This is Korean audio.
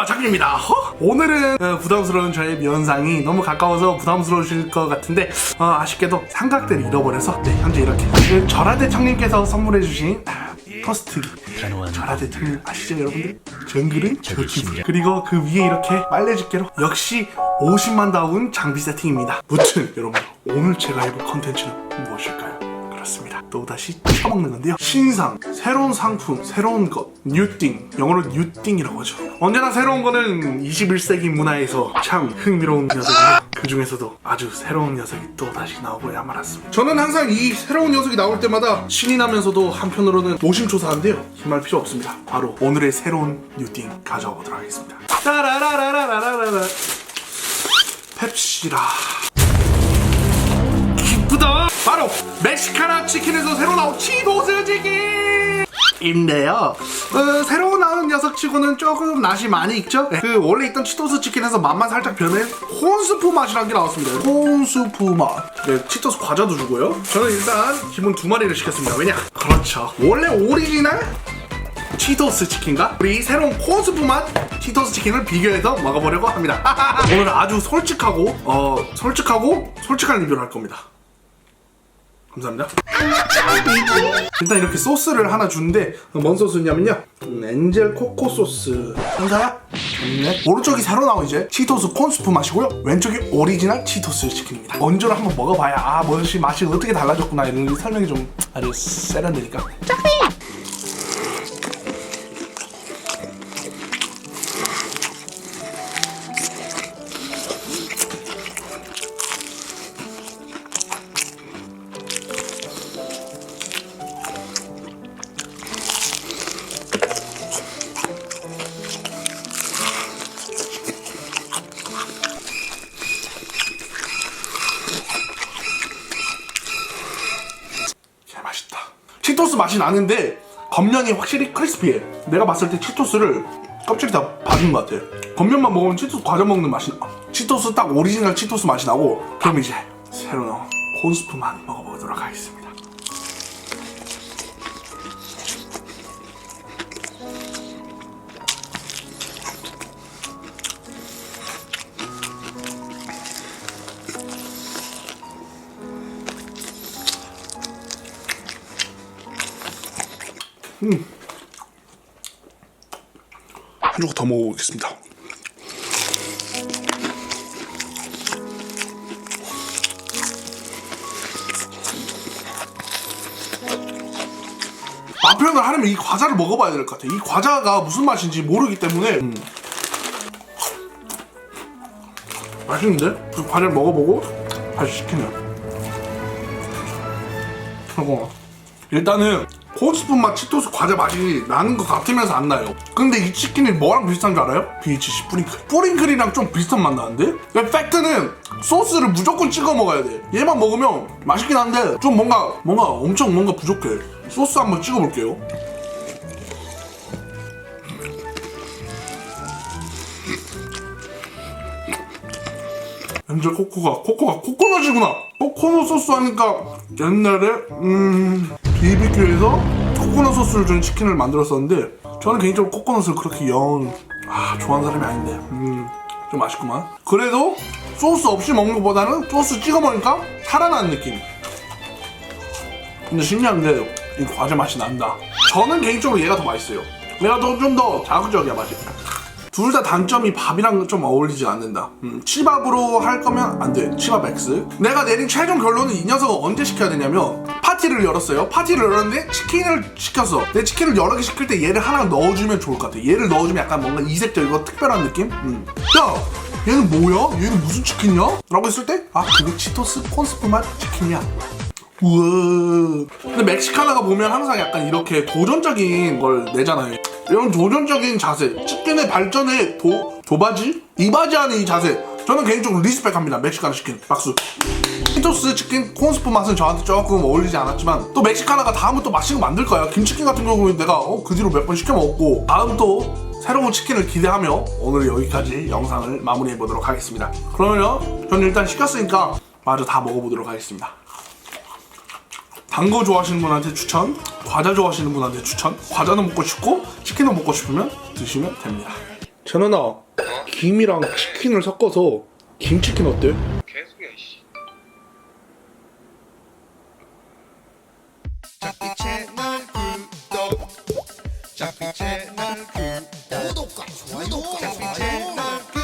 안녕하세요 장입니다 오늘은 어, 부담스러운 저의 면상이 너무 가까워서 부담스러우실 것 같은데 어, 아쉽게도 삼각대를 잃어버려서 네, 현재 이렇게 그 절하대 청님께서 선물해주신 아, 토스트 절하대 청님 아시죠 여러분들? 정글은 저 기분 그리고 그 위에 이렇게 빨래 집게로 역시 50만 다운 장비 세팅입니다 무튼 여러분 오늘 제가 해볼 컨텐츠는 무엇일까요? 그렇습니다. 또 다시 처먹는 건데요. 신상, 새로운 상품, 새로운 것, 뉴띵, 영어로 뉴띵이라고 하죠. 언제나 새로운 거는 21세기 문화에서 참 흥미로운 녀석이에요. 그 중에서도 아주 새로운 녀석이 또 다시 나오고야 말았습니다. 저는 항상 이 새로운 녀석이 나올 때마다 신이 나면서도 한편으로는 노심초사한데요. 힘할 필요 없습니다. 바로 오늘의 새로운 뉴띵 가져와 보도록 하겠습니다. 따라라라라라라라 펩시라. 기쁘다. 바로 멕시카나 치킨에서 새로 나온 치도스 치킨. 인데요. 어, 새로 나온 녀석치고는 조금 맛이 많이 있죠. 네, 그 원래 있던 치토스 치킨에서 맛만 살짝 변해 콘스프 맛이라는 게 나왔습니다. 콘스프 맛. 네, 치토스 과자도 주고요. 저는 일단 기본 두 마리를 시켰습니다. 왜냐? 그렇죠. 원래 오리지널 치토스 치킨과 우리 새로운 콘스프 맛 치토스 치킨을 비교해서 먹어보려고 합니다. 오늘 아주 솔직하고 어 솔직하고 솔직한 리뷰를 할 겁니다. 감사합니다. 일단 이렇게 소스를 하나 주는데 뭔 소스냐면요. 음, 엔젤 코코 소스. 현사야? 좋네. 오른쪽이 새로 나온 이제 치토스 콘스프 맛이고요. 왼쪽이 오리지널 치토스 치킨입니다. 먼저를 한번 먹어봐야 아 뭐시 맛이 어떻게 달라졌구나 이런 게 설명이 좀 아주 세련되니까. 치토스 맛이 나는데 겉면이 확실히 크리스피해. 내가 봤을 때 치토스를 껍질이 다 받은 것 같아. 겉면만 먹으면 치토스 과자 먹는 맛이 나. 치토스 딱 오리지널 치토스 맛이 나고 그럼 이제 새로 나온 콘스프만 먹어보도록 하겠습니다. 한 조각 더 먹어보겠습니다. 맛 표현을 하려면 이 과자를 먹어봐야 될 것 같아. 이 과자가 무슨 맛인지 모르기 때문에 음. 맛있는데? 그 과자를 먹어보고 다시 시키네. 하고 일단은 콘스푼 맛 치토스 과자 맛이 나는 것 같으면서 안 나요. 근데 이 치킨이 뭐랑 비슷한 줄 알아요? BHC 뿌링클. 뿌링클이랑 좀 비슷한 맛 나는데? 근데 팩트는 소스를 무조건 찍어 먹어야 돼. 얘만 먹으면 맛있긴 한데 좀 뭔가 뭔가 엄청 뭔가 부족해. 소스 한번 찍어 볼게요. 엔젤 코코가 코코가 코코넛이구나. 코코넛 소스 하니까 옛날에 음 BBQ에서 코코넛 소스를 준 치킨을 만들었었는데 저는 개인적으로 코코넛을 그렇게 영 아, 좋아하는 사람이 아닌데 음 좀 아쉽구만. 그래도 소스 없이 먹는 것보다는 소스 찍어 먹으니까 살아나는 느낌. 근데 신기한 게 이 과자 맛이 난다. 저는 개인적으로 얘가 더 맛있어요. 얘가 더 좀더 자극적이야 맛이. 둘 다 단점이 밥이랑 좀 어울리지 않는다. 음, 치밥으로 할 거면 안 돼. 치밥 X. 내가 내린 최종 결론은 이 녀석을 언제 시켜야 되냐면 파티를 열었어요. 파티를 열었는데 치킨을 시켰어. 내 치킨을 여러 개 시킬 때 얘를 하나 넣어주면 좋을 것 같아. 얘를 넣어주면 약간 뭔가 이색적이고 특별한 느낌? 음. 야! 얘는 뭐야? 얘는 무슨 치킨이야? 라고 했을 때, 아, 그게 치토스 콘스프 맛 치킨이야. 우와. 근데 멕시카나가 보면 항상 약간 이렇게 도전적인 걸 내잖아요. 이런 도전적인 자세, 치킨의 발전에 도, 도바지? 이바지 하는 이 자세. 저는 개인적으로 리스펙합니다. 멕시카나 치킨. 박수. 치토스 치킨 콘스프 맛은 저한테 조금 어울리지 않았지만 또 멕시카나가 다음은 또 맛있는 거 만들 거야. 김치킨 같은 경우는 내가 어, 그 뒤로 몇 번 시켜 먹었고 다음 또 새로운 치킨을 기대하며 오늘 여기까지 영상을 마무리해 보도록 하겠습니다. 그러면요, 저는 일단 시켰으니까 마저 다 먹어보도록 하겠습니다. 단 거 좋아하시는 분한테 추천, 과자 좋아하시는 분한테 추천. 과자도 먹고 싶고 치킨도 먹고 싶으면 드시면 됩니다. 재현아, 김이랑 치킨을 섞어서 김치킨 어때? 잡채 널 구독. 잡채 널 구독. 잡채 널 구독.